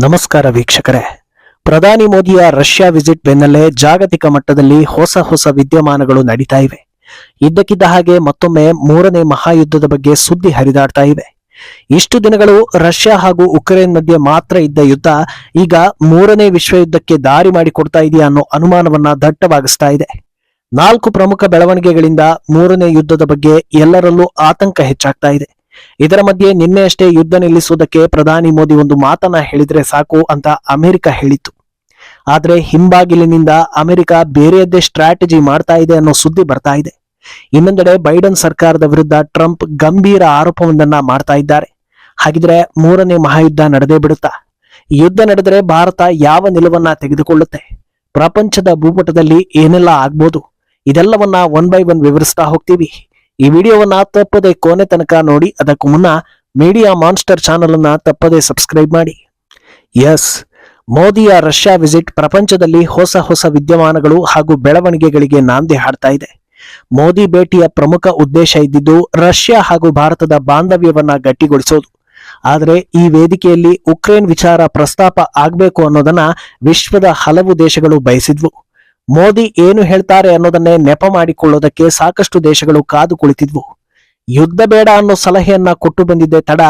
ನಮಸ್ಕಾರ ವೀಕ್ಷಕರೇ. ಪ್ರಧಾನಿ ಮೋದಿಯ ರಷ್ಯಾ ವಿಸಿಟ್ ಬೆನ್ನಲ್ಲೇ ಜಾಗತಿಕ ಮಟ್ಟದಲ್ಲಿ ಹೊಸ ಹೊಸ ವಿದ್ಯಮಾನಗಳು ನಡೀತಾ ಇವೆ. ಇದ್ದಕ್ಕಿದ್ದ ಹಾಗೆ ಮತ್ತೊಮ್ಮೆ ಮೂರನೇ ಮಹಾಯುದ್ಧದ ಬಗ್ಗೆ ಸುದ್ದಿ ಹರಿದಾಡ್ತಾ ಇವೆ. ಇಷ್ಟು ದಿನಗಳು ರಷ್ಯಾ ಹಾಗೂ ಉಕ್ರೇನ್ ಮಧ್ಯೆ ಮಾತ್ರ ಇದ್ದ ಯುದ್ಧ ಈಗ ಮೂರನೇ ವಿಶ್ವಯುದ್ಧಕ್ಕೆ ದಾರಿ ಮಾಡಿಕೊಡ್ತಾ ಇದೆಯಾ ಅನ್ನೋ ಅನುಮಾನವನ್ನ ದಟ್ಟವಾಗಿಸ್ತಾ ಇದೆ. ನಾಲ್ಕು ಪ್ರಮುಖ ಬೆಳವಣಿಗೆಗಳಿಂದ ಮೂರನೇ ಯುದ್ಧದ ಬಗ್ಗೆ ಎಲ್ಲರಲ್ಲೂ ಆತಂಕ ಹೆಚ್ಚಾಗ್ತಾ ಇದೆ. ಇದರ ಮಧ್ಯೆ ನಿನ್ನೆಯಷ್ಟೇ ಯುದ್ಧ ನಿಲ್ಲಿಸುವುದಕ್ಕೆ ಪ್ರಧಾನಿ ಮೋದಿ ಒಂದು ಮಾತನ್ನ ಹೇಳಿದ್ರೆ ಸಾಕು ಅಂತ ಅಮೆರಿಕ ಹೇಳಿತ್ತು. ಆದ್ರೆ ಹಿಂಬಾಗಿಲಿನಿಂದ ಅಮೆರಿಕ ಬೇರೆಯದ್ದೇ ಸ್ಟ್ರಾಟಜಿ ಮಾಡ್ತಾ ಇದೆ ಅನ್ನೋ ಸುದ್ದಿ ಬರ್ತಾ ಇದೆ. ಇನ್ನೊಂದೆಡೆ ಬೈಡನ್ ಸರ್ಕಾರದ ವಿರುದ್ಧ ಟ್ರಂಪ್ ಗಂಭೀರ ಆರೋಪವೊಂದನ್ನ ಮಾಡ್ತಾ ಇದ್ದಾರೆ. ಹಾಗಿದ್ರೆ ಮೂರನೇ ಮಹಾಯುದ್ಧ ನಡೆದೇ ಬಿಡುತ್ತಾ? ಯುದ್ಧ ನಡೆದರೆ ಭಾರತ ಯಾವ ನಿಲುವನ್ನ ತೆಗೆದುಕೊಳ್ಳುತ್ತೆ? ಪ್ರಪಂಚದ ಭೂಪಟದಲ್ಲಿ ಏನೆಲ್ಲ ಆಗ್ಬೋದು? ಇದೆಲ್ಲವನ್ನ ಒನ್ ಬೈ ಒನ್ ವಿವರಿಸ್ತಾ ಹೋಗ್ತೀವಿ. ಈ ವಿಡಿಯೋವನ್ನ ತಪ್ಪದೆ ಕೊನೆ ತನಕ ನೋಡಿ, ಅದಕ್ಕೂ ಮುನ್ನ ಮೀಡಿಯಾ ಮಾನ್ಸ್ಟರ್ ಚಾನಲ್ ಅನ್ನ ತಪ್ಪದೆ ಸಬ್ಸ್ಕ್ರೈಬ್ ಮಾಡಿ. ಎಸ್ ಮೋದಿಯ ರಷ್ಯಾ ವಿಸಿಟ್ ಪ್ರಪಂಚದಲ್ಲಿ ಹೊಸ ಹೊಸ ವಿದ್ಯಮಾನಗಳು ಹಾಗೂ ಬೆಳವಣಿಗೆಗಳಿಗೆ ನಾಂದಿ ಹಾಡ್ತಾ ಇದೆ. ಮೋದಿ ಭೇಟಿಯ ಪ್ರಮುಖ ಉದ್ದೇಶ ಇದ್ದಿದ್ದು ರಷ್ಯಾ ಹಾಗೂ ಭಾರತದ ಬಾಂಧವ್ಯವನ್ನ ಗಟ್ಟಿಗೊಳಿಸೋದು. ಆದರೆ ಈ ವೇದಿಕೆಯಲ್ಲಿ ಉಕ್ರೇನ್ ವಿಚಾರ ಪ್ರಸ್ತಾಪ ಆಗಬೇಕು ಅನ್ನೋದನ್ನ ವಿಶ್ವದ ಹಲವು ದೇಶಗಳು ಬಯಸಿದ್ವು. ಮೋದಿ ಏನು ಹೇಳ್ತಾರೆ ಅನ್ನೋದನ್ನೇ ನೆಪ ಮಾಡಿಕೊಳ್ಳೋದಕ್ಕೆ ಸಾಕಷ್ಟು ದೇಶಗಳು ಕಾದು ಕುಳಿತಿದ್ವು. ಯುದ್ಧ ಬೇಡ ಅನ್ನೋ ಸಲಹೆಯನ್ನ ಕೊಟ್ಟು ಬಂದಿದ್ದೆ ತಡ,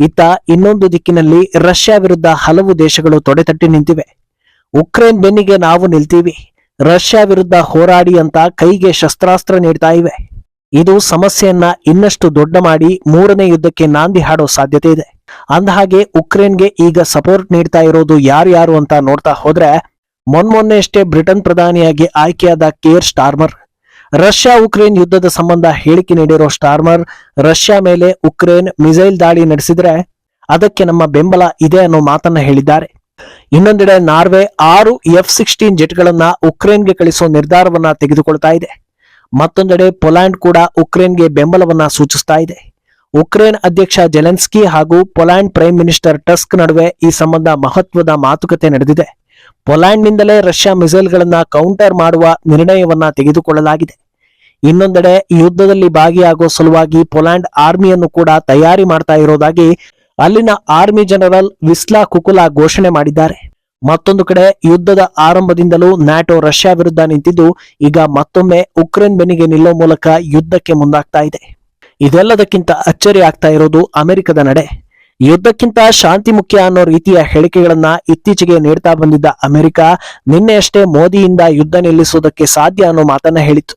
ಇತ್ತ ಇನ್ನೊಂದು ದಿಕ್ಕಿನಲ್ಲಿ ರಷ್ಯಾ ವಿರುದ್ಧ ಹಲವು ದೇಶಗಳು ತೊಡೆತಟ್ಟಿ ನಿಂತಿವೆ. ಉಕ್ರೇನ್ ಬೆನ್ನಿಗೆ ನಾವು ನಿಲ್ತೀವಿ. ರಷ್ಯಾ ವಿರುದ್ಧ ಹೋರಾಡಿ ಅಂತ ಕೈಗೆ ಶಸ್ತ್ರಾಸ್ತ್ರ ನೀಡ್ತಾ ಇವೆ. ಇದು ಸಮಸ್ಯೆಯನ್ನ ಇನ್ನಷ್ಟು ದೊಡ್ಡ ಮಾಡಿ ಮೂರನೇ ಯುದ್ಧಕ್ಕೆ ನಾಂದಿ ಹಾಡೋ ಸಾಧ್ಯತೆ ಇದೆ. ಅಂದಹಾಗೆ ಉಕ್ರೇನ್ಗೆ ಈಗ ಸಪೋರ್ಟ್ ನೀಡ್ತಾ ಇರೋದು ಯಾರ್ಯಾರು ಅಂತ ನೋಡ್ತಾ ಹೋದ್ರೆ ಮೊನ್ಮೊನ್ನೆಯಷ್ಟೇ ಬ್ರಿಟನ್ ಪ್ರಧಾನಿಯಾಗಿ ಆಯ್ಕೆಯಾದ ಕೇರ್ ಸ್ಟಾರ್ಮರ್. ರಷ್ಯಾ ಉಕ್ರೇನ್ ಯುದ್ಧದ ಸಂಬಂಧ ಹೇಳಿಕೆ ನೀಡಿರೋ ಸ್ಟಾರ್ಮರ್ ರಷ್ಯಾ ಮೇಲೆ ಉಕ್ರೇನ್ ಮಿಸೈಲ್ ದಾಳಿ ನಡೆಸಿದ್ರೆ ಅದಕ್ಕೆ ನಮ್ಮ ಬೆಂಬಲ ಇದೆ ಅನ್ನೋ ಮಾತನ್ನ ಹೇಳಿದ್ದಾರೆ. ಇನ್ನೊಂದೆಡೆ ನಾರ್ವೆ ಆರು ಎಫ್ ಸಿಕ್ಸ್ಟೀನ್ ಜೆಟ್ಗಳನ್ನ ಉಕ್ರೇನ್ಗೆ ಕಳಿಸೋ ನಿರ್ಧಾರವನ್ನ ತೆಗೆದುಕೊಳ್ತಾ ಇದೆ. ಮತ್ತೊಂದೆಡೆ ಪೊಲ್ಯಾಂಡ್ ಕೂಡ ಉಕ್ರೇನ್ಗೆ ಬೆಂಬಲವನ್ನ ಸೂಚಿಸ್ತಾ ಇದೆ. ಉಕ್ರೇನ್ ಅಧ್ಯಕ್ಷ ಜೆಲೆನ್ಸ್ಕಿ ಹಾಗೂ ಪೊಲ್ಯಾಂಡ್ ಪ್ರೈಮ್ ಮಿನಿಸ್ಟರ್ ಟಸ್ಕ್ ನಡುವೆ ಈ ಸಂಬಂಧ ಮಹತ್ವದ ಮಾತುಕತೆ ನಡೆದಿದೆ. ಪೊಲ್ಯಾಂಡ್ನಿಂದಲೇ ರಷ್ಯಾ ಮಿಸೈಲ್ಗಳನ್ನು ಕೌಂಟರ್ ಮಾಡುವ ನಿರ್ಣಯವನ್ನ ತೆಗೆದುಕೊಳ್ಳಲಾಗಿದೆ. ಇನ್ನೊಂದೆಡೆ ಯುದ್ಧದಲ್ಲಿ ಭಾಗಿಯಾಗುವ ಸಲುವಾಗಿ ಪೊಲ್ಯಾಂಡ್ ಆರ್ಮಿಯನ್ನು ಕೂಡ ತಯಾರಿ ಮಾಡ್ತಾ ಇರೋದಾಗಿ ಅಲ್ಲಿನ ಆರ್ಮಿ ಜನರಲ್ ವಿಸ್ಲಾ ಕುಕುಲಾ ಘೋಷಣೆ ಮಾಡಿದ್ದಾರೆ. ಮತ್ತೊಂದು ಕಡೆ ಯುದ್ಧದ ಆರಂಭದಿಂದಲೂ ನ್ಯಾಟೋ ರಷ್ಯಾ ವಿರುದ್ಧ ನಿಂತಿದ್ದು ಈಗ ಮತ್ತೊಮ್ಮೆ ಉಕ್ರೇನ್ ಬೆನಿಗೆ ನಿಲ್ಲೋ ಮೂಲಕ ಯುದ್ಧಕ್ಕೆ ಮುಂದಾಗ್ತಾ ಇದೆ. ಇದೆಲ್ಲದಕ್ಕಿಂತ ಅಚ್ಚರಿ ಆಗ್ತಾ ಇರೋದು ಅಮೆರಿಕದ ನಡೆ. ಯುದ್ಧಕ್ಕಿಂತ ಶಾಂತಿ ಮುಖ್ಯ ಅನ್ನೋ ರೀತಿಯ ಹೇಳಿಕೆಗಳನ್ನ ಇತ್ತೀಚೆಗೆ ನೀಡ್ತಾ ಬಂದಿದ್ದ ಅಮೆರಿಕ ನಿನ್ನೆಯಷ್ಟೇ ಮೋದಿಯಿಂದ ಯುದ್ಧ ನಿಲ್ಲಿಸುವುದಕ್ಕೆ ಸಾಧ್ಯ ಅನ್ನೋ ಮಾತನ್ನ ಹೇಳಿತ್ತು.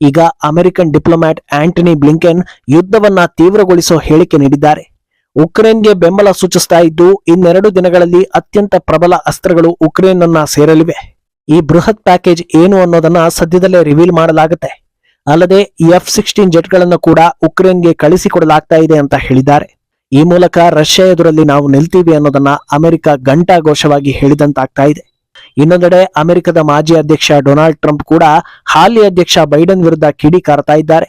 ಈಗ ಅಮೆರಿಕನ್ ಡಿಪ್ಲೊಮ್ಯಾಟ್ ಆಂಟನಿ ಬ್ಲಿಂಕೆನ್ ಯುದ್ಧವನ್ನ ತೀವ್ರಗೊಳಿಸೋ ಹೇಳಿಕೆ ನೀಡಿದ್ದಾರೆ. ಉಕ್ರೇನ್ಗೆ ಬೆಂಬಲ ಸೂಚಿಸ್ತಾ ಇದ್ದು, ಇನ್ನೆರಡು ದಿನಗಳಲ್ಲಿ ಅತ್ಯಂತ ಪ್ರಬಲ ಅಸ್ತ್ರಗಳು ಉಕ್ರೇನ್ ಅನ್ನ ಸೇರಲಿವೆ. ಈ ಬೃಹತ್ ಪ್ಯಾಕೇಜ್ ಏನು ಅನ್ನೋದನ್ನ ಸದ್ಯದಲ್ಲೇ ರಿವೀಲ್ ಮಾಡಲಾಗುತ್ತೆ. ಅಲ್ಲದೆ ಎಫ್ ಸಿಕ್ಸ್ಟೀನ್ ಜೆಟ್ಗಳನ್ನು ಕೂಡ ಉಕ್ರೇನ್ಗೆ ಕಳಿಸಿಕೊಡಲಾಗ್ತಾ ಇದೆ ಅಂತ ಹೇಳಿದ್ದಾರೆ. ಈ ಮೂಲಕ ರಷ್ಯಾ ಎದುರಲ್ಲಿ ನಾವು ನಿಲ್ತೀವಿ ಅನ್ನೋದನ್ನ ಅಮೆರಿಕ ಘಂಟಾಘೋಷವಾಗಿ ಹೇಳಿದಂತಾಗ್ತಾ ಇದೆ. ಇನ್ನೊಂದೆಡೆ ಅಮೆರಿಕದ ಮಾಜಿ ಅಧ್ಯಕ್ಷ ಡೊನಾಲ್ಡ್ ಟ್ರಂಪ್ ಕೂಡ ಹಾಲಿ ಅಧ್ಯಕ್ಷ ಬೈಡನ್ ವಿರುದ್ಧ ಕಿಡಿ ಕಾರ್ತಾ ಇದ್ದಾರೆ.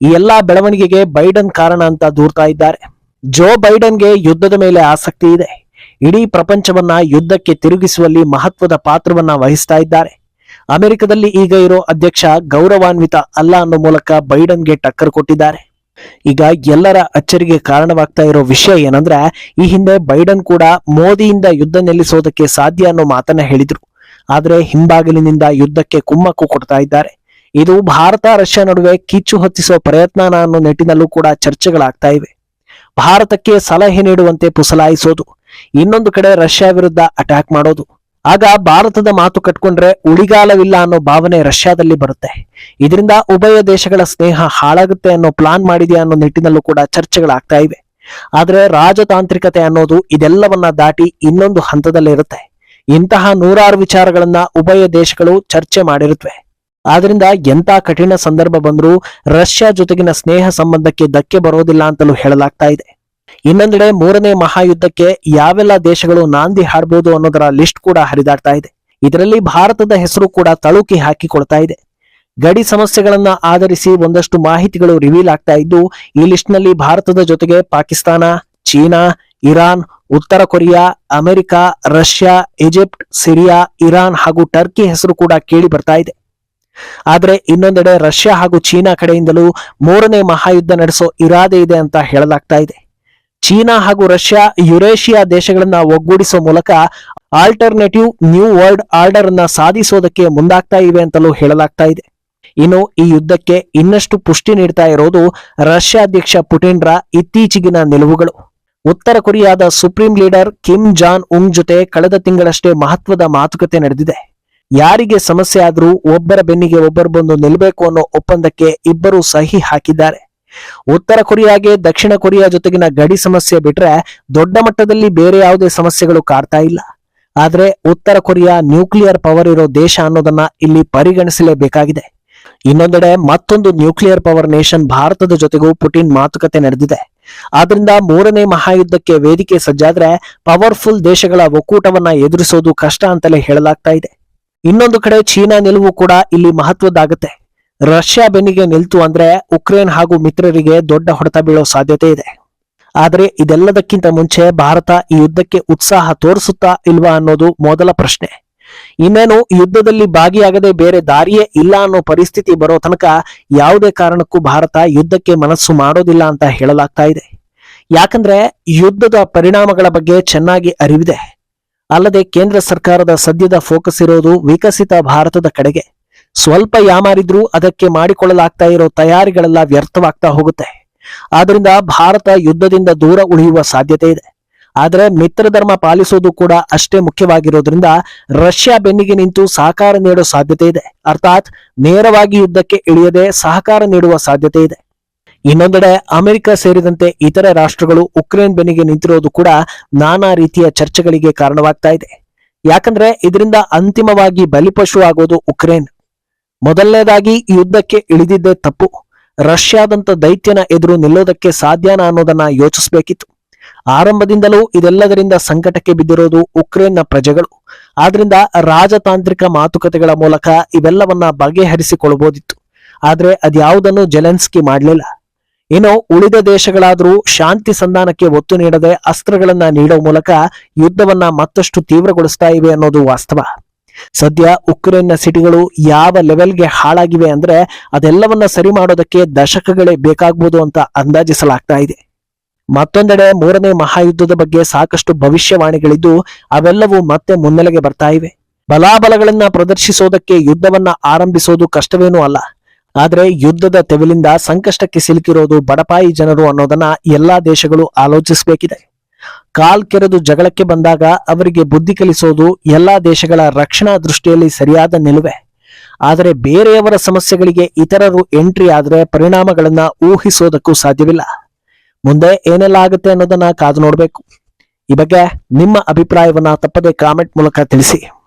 ಈ ಎಲ್ಲಾ ಬೆಳವಣಿಗೆಗೆ ಬೈಡನ್ ಕಾರಣ ಅಂತ ದೂರ್ತಾ ಇದ್ದಾರೆ. ಜೋ ಬೈಡನ್ಗೆ ಯುದ್ಧದ ಮೇಲೆ ಆಸಕ್ತಿ ಇದೆ. ಇಡೀ ಪ್ರಪಂಚವನ್ನ ಯುದ್ಧಕ್ಕೆ ತಿರುಗಿಸುವಲ್ಲಿ ಮಹತ್ವದ ಪಾತ್ರವನ್ನ ವಹಿಸ್ತಾ ಇದ್ದಾರೆ. ಅಮೆರಿಕದಲ್ಲಿ ಈಗ ಇರೋ ಅಧ್ಯಕ್ಷ ಗೌರವಾನ್ವಿತ ಅಲ್ಲ ಅನ್ನೋ ಮೂಲಕ ಬೈಡನ್ಗೆ ಟಕ್ಕರ್ ಕೊಟ್ಟಿದ್ದಾರೆ. ಈಗ ಎಲ್ಲರ ಅಚ್ಚರಿಗೆ ಕಾರಣವಾಗ್ತಾ ಇರೋ ವಿಷಯ ಏನಂದ್ರೆ, ಈ ಹಿಂದೆ ಬೈಡನ್ ಕೂಡ ಮೋದಿಯಿಂದ ಯುದ್ಧ ನಿಲ್ಲಿಸೋದಕ್ಕೆ ಸಾಧ್ಯ ಅನ್ನೋ ಮಾತನ್ನ ಹೇಳಿದ್ರು. ಆದ್ರೆ ಹಿಂಬಾಗಿಲಿನಿಂದ ಯುದ್ಧಕ್ಕೆ ಕುಮ್ಮಕ್ಕು ಕೊಡ್ತಾ ಇದ್ದಾರೆ. ಇದು ಭಾರತ ರಷ್ಯಾ ನಡುವೆ ಕಿಚ್ಚು ಹೊತ್ತಿಸುವ ಪ್ರಯತ್ನ ಅನ್ನೋ ನಿಟ್ಟಿನಲ್ಲೂ ಕೂಡ ಚರ್ಚೆಗಳಾಗ್ತಾ ಇವೆ. ಭಾರತಕ್ಕೆ ಸಲಹೆ ನೀಡುವಂತೆ ಪುಸಲಾಯಿಸೋದು, ಇನ್ನೊಂದು ಕಡೆ ರಷ್ಯಾ ವಿರುದ್ಧ ಅಟ್ಯಾಕ್ ಮಾಡೋದು ಆಗ ಭಾರತದ ಮಾತು ಕಟ್ಕೊಂಡ್ರೆ ಉಳಿಗಾಲವಿಲ್ಲ ಅನ್ನೋ ಭಾವನೆ ರಷ್ಯಾದಲ್ಲಿ ಬರುತ್ತೆ. ಇದರಿಂದ ಉಭಯ ದೇಶಗಳ ಸ್ನೇಹ ಹಾಳಾಗುತ್ತೆ ಅನ್ನೋ ಪ್ಲಾನ್ ಮಾಡಿದೆ ಅನ್ನೋ ನಿಟ್ಟಿನಲ್ಲೂ ಕೂಡ ಚರ್ಚೆಗಳಾಗ್ತಾ ಇವೆ. ಆದ್ರೆ ರಾಜತಾಂತ್ರಿಕತೆ ಅನ್ನೋದು ಇದೆಲ್ಲವನ್ನ ದಾಟಿ ಇನ್ನೊಂದು ಹಂತದಲ್ಲಿರುತ್ತೆ. ಇಂತಹ ನೂರಾರು ವಿಚಾರಗಳನ್ನ ಉಭಯ ದೇಶಗಳು ಚರ್ಚೆ ಮಾಡಿರುತ್ತವೆ ಆದ್ರಿಂದ ಎಂತ ಕಠಿಣ ಸಂದರ್ಭ ಬಂದರೂ ರಷ್ಯಾ ಜೊತೆಗಿನ ಸ್ನೇಹ ಸಂಬಂಧಕ್ಕೆ ಧಕ್ಕೆ ಬರೋದಿಲ್ಲ ಅಂತಲೂ ಹೇಳಲಾಗ್ತಾ ಇದೆ. ಇನ್ನೊಂದೆಡೆ ಮೂರನೇ ಮಹಾಯುದ್ಧಕ್ಕೆ ಯಾವೆಲ್ಲ ದೇಶಗಳು ನಾಂದಿ ಹಾಡಬಹುದು ಅನ್ನೋದರ ಲಿಸ್ಟ್ ಕೂಡ ಹರಿದಾಡ್ತಾ ಇದೆ. ಇದರಲ್ಲಿ ಭಾರತದ ಹೆಸರು ಕೂಡ ತಳುಕಿ ಹಾಕಿಕೊಳ್ತಾ ಇದೆ. ಗಡಿ ಸಮಸ್ಯೆಗಳನ್ನ ಆಧರಿಸಿ ಒಂದಷ್ಟು ಮಾಹಿತಿಗಳು ರಿವೀಲ್ ಆಗ್ತಾ ಇದ್ದು, ಈ ಲಿಸ್ಟ್ನಲ್ಲಿ ಭಾರತದ ಜೊತೆಗೆ ಪಾಕಿಸ್ತಾನ, ಚೀನಾ, ಇರಾನ್, ಉತ್ತರ Korea, America, Russia, Egypt, Syria, Iran ಹಾಗೂ ಟರ್ಕಿ ಹೆಸರು ಕೂಡ ಕೇಳಿ ಬರ್ತಾ ಇದೆ. ಆದರೆ ಇನ್ನೊಂದೆಡೆ ರಷ್ಯಾ ಹಾಗೂ ಚೀನಾ ಕಡೆಯಿಂದಲೂ ಮೂರನೇ ಮಹಾಯುದ್ಧ ನಡೆಸೋ ಇರಾದೆ ಇದೆ ಅಂತ ಹೇಳಲಾಗ್ತಾ ಇದೆ. ಚೀನಾ ಹಾಗೂ ರಷ್ಯಾ, ಯುರೇಷಿಯಾ ದೇಶಗಳನ್ನ ಒಗ್ಗೂಡಿಸುವ ಮೂಲಕ ಆಲ್ಟರ್ನೇಟಿವ್ ನ್ಯೂ ವರ್ಲ್ಡ್ ಆರ್ಡರ್ ಅನ್ನ ಸಾಧಿಸೋದಕ್ಕೆ ಮುಂದಾಗ್ತಾ ಇವೆ ಅಂತಲೂ ಹೇಳಲಾಗ್ತಾ ಇದೆ. ಇನ್ನು ಈ ಯುದ್ಧಕ್ಕೆ ಇನ್ನಷ್ಟು ಪುಷ್ಟಿ ನೀಡ್ತಾ ಇರೋದು ರಷ್ಯಾ ಅಧ್ಯಕ್ಷ ಪುಟಿನ್ರ ಇತ್ತೀಚೆಗಿನ ನಿಲುವುಗಳು. ಉತ್ತರ ಕೊರಿಯಾದ supreme leader Kim Jong Un ಜೊತೆ ಕಳೆದ ತಿಂಗಳಷ್ಟೇ ಮಹತ್ವದ ಮಾತುಕತೆ ನಡೆದಿದೆ. ಯಾರಿಗೆ ಸಮಸ್ಯೆ ಆದರೂ ಒಬ್ಬರ ಬೆನ್ನಿಗೆ ಒಬ್ಬರು ಬಂದು ನಿಲ್ಲಬೇಕು ಅನ್ನೋ ಒಪ್ಪಂದಕ್ಕೆ ಇಬ್ಬರು ಸಹಿ ಹಾಕಿದ್ದಾರೆ. ಉತ್ತರ ಕೊರಿಯಾಗೆ ದಕ್ಷಿಣ ಕೊರಿಯಾ ಜೊತೆಗಿನ ಗಡಿ ಸಮಸ್ಯೆ ಬಿಟ್ರೆ ದೊಡ್ಡ ಮಟ್ಟದಲ್ಲಿ ಬೇರೆ ಯಾವುದೇ ಸಮಸ್ಯೆಗಳು ಕಾಡ್ತಾ ಇಲ್ಲ. ಆದ್ರೆ ಉತ್ತರ ಕೊರಿಯಾ ನ್ಯೂಕ್ಲಿಯರ್ ಪವರ್ ಇರೋ ದೇಶ ಅನ್ನೋದನ್ನ ಇಲ್ಲಿ ಪರಿಗಣಿಸಲೇಬೇಕಾಗಿದೆ. ಇನ್ನೊಂದೆಡೆ ಮತ್ತೊಂದು ನ್ಯೂಕ್ಲಿಯರ್ ಪವರ್ ನೇಷನ್ ಭಾರತದ ಜೊತೆಗೂ ಪುಟಿನ್ ಮಾತುಕತೆ ನಡೆದಿದೆ. ಆದ್ರಿಂದ ಮೂರನೇ ಮಹಾಯುದ್ಧಕ್ಕೆ ವೇದಿಕೆ ಸಜ್ಜಾದ್ರೆ ಪವರ್ಫುಲ್ ದೇಶಗಳ ಒಕ್ಕೂಟವನ್ನ ಎದುರಿಸೋದು ಕಷ್ಟ ಅಂತಲೇ ಹೇಳಲಾಗ್ತಾ ಇದೆ. ಇನ್ನೊಂದು ಕಡೆ ಚೀನಾ ನಿಲುವು ಕೂಡ ಇಲ್ಲಿ ಮಹತ್ವದ್ದಾಗುತ್ತೆ. ರಷ್ಯಾ ಬೆನ್ನಿಗೆ ನಿಲ್ತು ಅಂದ್ರೆ ಉಕ್ರೇನ್ ಹಾಗೂ ಮಿತ್ರರಿಗೆ ದೊಡ್ಡ ಹೊಡೆತ ಬೀಳೋ ಸಾಧ್ಯತೆ ಇದೆ. ಆದರೆ ಇದೆಲ್ಲದಕ್ಕಿಂತ ಮುಂಚೆ ಭಾರತ ಈ ಯುದ್ಧಕ್ಕೆ ಉತ್ಸಾಹ ತೋರಿಸುತ್ತಾ ಇಲ್ವಾ ಅನ್ನೋದು ಮೊದಲ ಪ್ರಶ್ನೆ. ಇನ್ನೇನು ಯುದ್ಧದಲ್ಲಿ ಭಾಗಿಯಾಗದೆ ಬೇರೆ ದಾರಿಯೇ ಇಲ್ಲ ಅನ್ನೋ ಪರಿಸ್ಥಿತಿ ಬರೋ ತನಕ ಯಾವುದೇ ಕಾರಣಕ್ಕೂ ಭಾರತ ಯುದ್ಧಕ್ಕೆ ಮನಸ್ಸು ಮಾಡೋದಿಲ್ಲ ಅಂತ ಹೇಳಲಾಗ್ತಾ ಇದೆ. ಯಾಕಂದ್ರೆ ಯುದ್ಧದ ಪರಿಣಾಮಗಳ ಬಗ್ಗೆ ಚೆನ್ನಾಗಿ ಅರಿವಿದೆ. ಅಲ್ಲದೆ ಕೇಂದ್ರ ಸರ್ಕಾರದ ಸದ್ಯದ ಫೋಕಸ್ ಇರೋದು ವಿಕಸಿತ ಭಾರತದ ಕಡೆಗೆ. ಸ್ವಲ್ಪ ಯಾಮಾರಿದ್ರೂ ಅದಕ್ಕೆ ಮಾಡಿಕೊಳ್ಳಲಾಗ್ತಾ ಇರೋ ತಯಾರಿಗಳೆಲ್ಲ ವ್ಯರ್ಥವಾಗ್ತಾ ಹೋಗುತ್ತೆ. ಆದ್ರಿಂದ ಭಾರತ ಯುದ್ಧದಿಂದ ದೂರ ಉಳಿಯುವ ಸಾಧ್ಯತೆ ಇದೆ. ಆದರೆ ಮಿತ್ರಧರ್ಮ ಪಾಲಿಸೋದು ಕೂಡ ಅಷ್ಟೇ ಮುಖ್ಯವಾಗಿರೋದ್ರಿಂದ ರಷ್ಯಾ ಬೆನ್ನಿಗೆ ನಿಂತು ಸಹಕಾರ ನೀಡೋ ಸಾಧ್ಯತೆ ಇದೆ. ಅರ್ಥಾತ್ ನೇರವಾಗಿ ಯುದ್ಧಕ್ಕೆ ಇಳಿಯದೆ ಸಹಕಾರ ನೀಡುವ ಸಾಧ್ಯತೆ ಇದೆ. ಇನ್ನೊಂದೆಡೆ ಅಮೆರಿಕ ಸೇರಿದಂತೆ ಇತರೆ ರಾಷ್ಟ್ರಗಳು ಉಕ್ರೇನ್ ಬೆನ್ನಿಗೆ ನಿಂತಿರೋದು ಕೂಡ ನಾನಾ ರೀತಿಯ ಚರ್ಚೆಗಳಿಗೆ ಕಾರಣವಾಗ್ತಾ ಇದೆ. ಯಾಕಂದ್ರೆ ಇದರಿಂದ ಅಂತಿಮವಾಗಿ ಬಲಿಪಶು ಆಗೋದು ಉಕ್ರೇನ್. ಮೊದಲನೇದಾಗಿ ಯುದ್ಧಕ್ಕೆ ಇಳಿದಿದ್ದೇ ತಪ್ಪು. ರಷ್ಯಾದಂತ ದೈತ್ಯನ ಎದುರು ನಿಲ್ಲೋದಕ್ಕೆ ಸಾಧ್ಯನಾ ಅನ್ನೋದನ್ನ ಯೋಚಿಸಬೇಕಿತ್ತು. ಆರಂಭದಿಂದಲೂ ಇದೆಲ್ಲದರಿಂದ ಸಂಕಟಕ್ಕೆ ಬಿದ್ದಿರೋದು ಉಕ್ರೇನ್ನ ಪ್ರಜೆಗಳು. ಆದ್ರಿಂದ ರಾಜತಾಂತ್ರಿಕ ಮಾತುಕತೆಗಳ ಮೂಲಕ ಇವೆಲ್ಲವನ್ನ ಬಗೆಹರಿಸಿಕೊಳ್ಳಬಹುದಿತ್ತು. ಆದ್ರೆ ಅದ್ಯಾವುದನ್ನು ಜೆಲೆನ್ಸ್ಕಿ ಮಾಡಲಿಲ್ಲ. ಇನ್ನು ಉಳಿದ ದೇಶಗಳಾದರೂ ಶಾಂತಿ ಸಂಧಾನಕ್ಕೆ ಒತ್ತು ನೀಡದೆ ಅಸ್ತ್ರಗಳನ್ನ ನೀಡೋ ಮೂಲಕ ಯುದ್ಧವನ್ನ ಮತ್ತಷ್ಟು ತೀವ್ರಗೊಳಿಸ್ತಾ ಇವೆ ಅನ್ನೋದು ವಾಸ್ತವ. ಸದ್ಯ ಉಕ್ರೇನ್ನ ಸಿಟಿಗಳು ಯಾವ ಲೆವೆಲ್ಗೆ ಹಾಳಾಗಿವೆ ಅಂದ್ರೆ ಅದೆಲ್ಲವನ್ನ ಸರಿ ಮಾಡೋದಕ್ಕೆ ದಶಕಗಳೇ ಬೇಕಾಗ್ಬೋದು ಅಂತ ಅಂದಾಜಿಸಲಾಗ್ತಾ ಇದೆ. ಮತ್ತೊಂದೆಡೆ ಮೂರನೇ ಮಹಾಯುದ್ಧದ ಬಗ್ಗೆ ಸಾಕಷ್ಟು ಭವಿಷ್ಯವಾಣಿಗಳಿದ್ದು ಅವೆಲ್ಲವೂ ಮತ್ತೆ ಮುನ್ನೆಲೆಗೆ ಬರ್ತಾ ಇವೆ. ಬಲಾಬಲಗಳನ್ನ ಪ್ರದರ್ಶಿಸೋದಕ್ಕೆ ಯುದ್ಧವನ್ನ ಆರಂಭಿಸೋದು ಕಷ್ಟವೇನೂ ಅಲ್ಲ. ಆದರೆ ಯುದ್ಧದ ತೆವಲಿಂದ ಸಂಕಷ್ಟಕ್ಕೆ ಸಿಲುಕಿರೋದು ಬಡಪಾಯಿ ಜನರು ಅನ್ನೋದನ್ನ ಎಲ್ಲಾ ದೇಶಗಳು ಆಲೋಚಿಸಬೇಕಿದೆ. ಕಾಲ್ ಕೆರೆದು ಜಗಳಕ್ಕೆ ಬಂದಾಗ ಅವರಿಗೆ ಬುದ್ಧಿ ಕಲಿಸೋದು ಎಲ್ಲಾ ದೇಶಗಳ ರಕ್ಷಣಾ ದೃಷ್ಟಿಯಲ್ಲಿ ಸರಿಯಾದ ನಿಲುವೆ. ಆದರೆ ಬೇರೆಯವರ ಸಮಸ್ಯೆಗಳಿಗೆ ಇತರರು ಎಂಟ್ರಿ ಆದ್ರೆ ಪರಿಣಾಮಗಳನ್ನ ಊಹಿಸೋದಕ್ಕೂ ಸಾಧ್ಯವಿಲ್ಲ. ಮುಂದೆ ಏನೆಲ್ಲ ಆಗುತ್ತೆ ಅನ್ನೋದನ್ನ ಕಾದು ನೋಡಬೇಕು. ಈ ಬಗ್ಗೆ ನಿಮ್ಮ ಅಭಿಪ್ರಾಯವನ್ನ ತಪ್ಪದೆ ಕಾಮೆಂಟ್ ಮೂಲಕ ತಿಳಿಸಿ.